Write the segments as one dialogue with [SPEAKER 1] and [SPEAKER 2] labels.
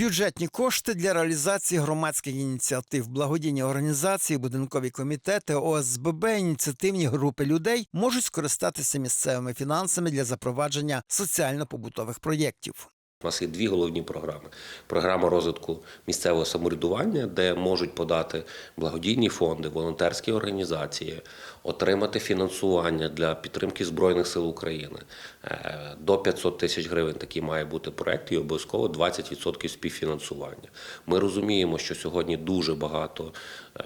[SPEAKER 1] Бюджетні кошти для реалізації громадських ініціатив, благодійні організації, будинкові комітети, ОСББ, ініціативні групи людей можуть скористатися місцевими фінансами для запровадження соціально-побутових проєктів.
[SPEAKER 2] У нас є дві головні програми: програма розвитку місцевого самоврядування, де можуть подати благодійні фонди, волонтерські організації, отримати фінансування для підтримки Збройних сил України. Е, До 500 тисяч гривень такий має бути проект і обов'язково 20% співфінансування. Ми розуміємо, що сьогодні дуже багато е,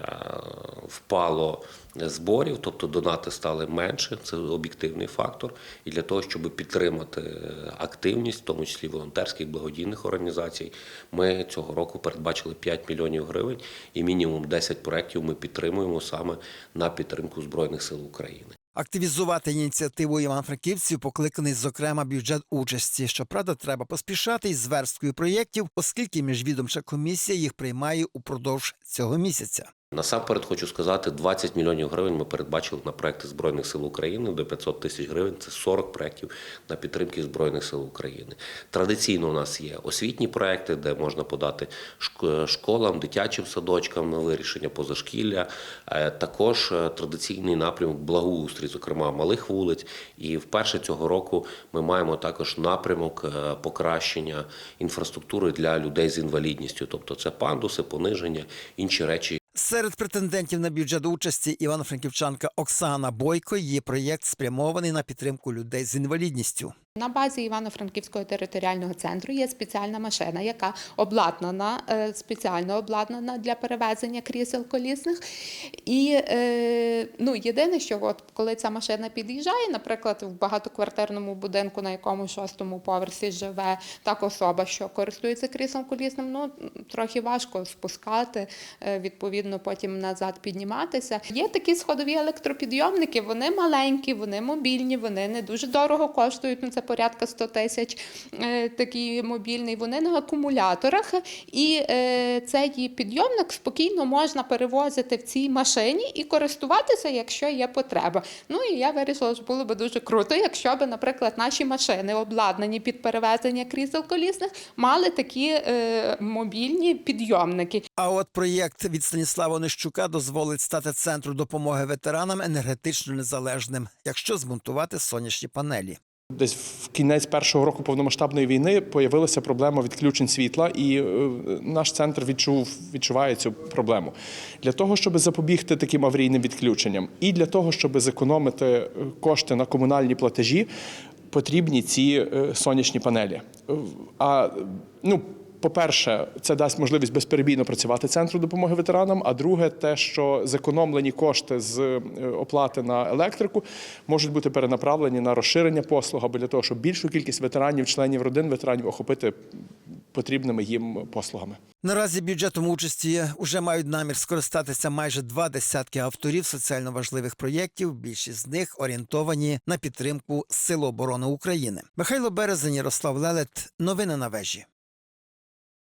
[SPEAKER 2] впало зборів, тобто донати стали менше, це об'єктивний фактор. І для того, щоб підтримати е, активність, в тому числі волонтерських благодійних організацій, ми цього року передбачили 5 мільйонів гривень і мінімум 10 проєктів ми підтримуємо саме на підтримку Збройних сил України.
[SPEAKER 1] Активізувати ініціативу івано-франківців покликаний, зокрема, бюджет участі. Щоправда, треба поспішати із зверсткою проєктів, оскільки міжвідомча комісія їх приймає упродовж цього місяця.
[SPEAKER 2] Насамперед хочу сказати, 20 мільйонів гривень ми передбачили на проекти Збройних сил України до 500 тисяч гривень. Це 40 проєктів на підтримки Збройних сил України. Традиційно у нас є освітні проекти, де можна подати шк- школам, дитячим садочкам на вирішення позашкілля. Е, Також е, традиційний напрямок благоустрій, зокрема малих вулиць. І вперше цього року ми маємо також напрямок е, покращення інфраструктури для людей з інвалідністю, тобто це пандуси, пониження, інші речі,
[SPEAKER 1] Серед претендентів на бюджет участі івано-франківчанка Оксана Бойко. Її проєкт спрямований на підтримку людей з інвалідністю.
[SPEAKER 3] На базі Івано-Франківського територіального центру є спеціальна машина, яка обладнана, е, спеціально обладнана для перевезення крісел колісних. І е, ну, єдине, що от, коли ця машина під'їжджає, наприклад, в багатоквартирному будинку, на якому шостому поверсі живе так особа, що користується кріслом колісним, ну трохи важко спускати, е, відповідно, потім назад підніматися. Є такі сходові електропідйомники, вони маленькі, вони мобільні, вони не дуже дорого коштують. Ну, це порядка 100 тисяч е, такий мобільний. Вони на акумуляторах, і е, цей підйомник спокійно можна перевозити в цій машині і користуватися, якщо є потреба. Ну і я вирішила, що було б дуже круто, якщо б, наприклад, наші машини обладнані під перевезення крісел колісних, мали такі е, мобільні підйомники.
[SPEAKER 1] А от проєкт від Станіслава Нищука дозволить стати центру допомоги ветеранам енергетично незалежним, якщо змонтувати сонячні панелі.
[SPEAKER 4] Десь в кінець першого року повномасштабної війни появилася проблема відключень світла, і е, наш центр відчув відчуває цю проблему. Для того, щоб запобігти таким аварійним відключенням, і для того, щоб зекономити е, кошти на комунальні платежі, потрібні ці е, сонячні панелі. А ну. По-перше, це дасть можливість безперебійно працювати центру допомоги ветеранам. А друге, те, що зекономлені кошти з е, оплати на електрику можуть бути перенаправлені на розширення послуг або для того, щоб більшу кількість ветеранів, членів родин ветеранів охопити потрібними їм послугами.
[SPEAKER 1] Наразі бюджетом участі вже мають намір скористатися майже два десятки авторів соціально важливих проєктів. Більшість з них орієнтовані на підтримку Сил оборони України. Михайло Березень, Ярослав Лелет. Новини на вежі.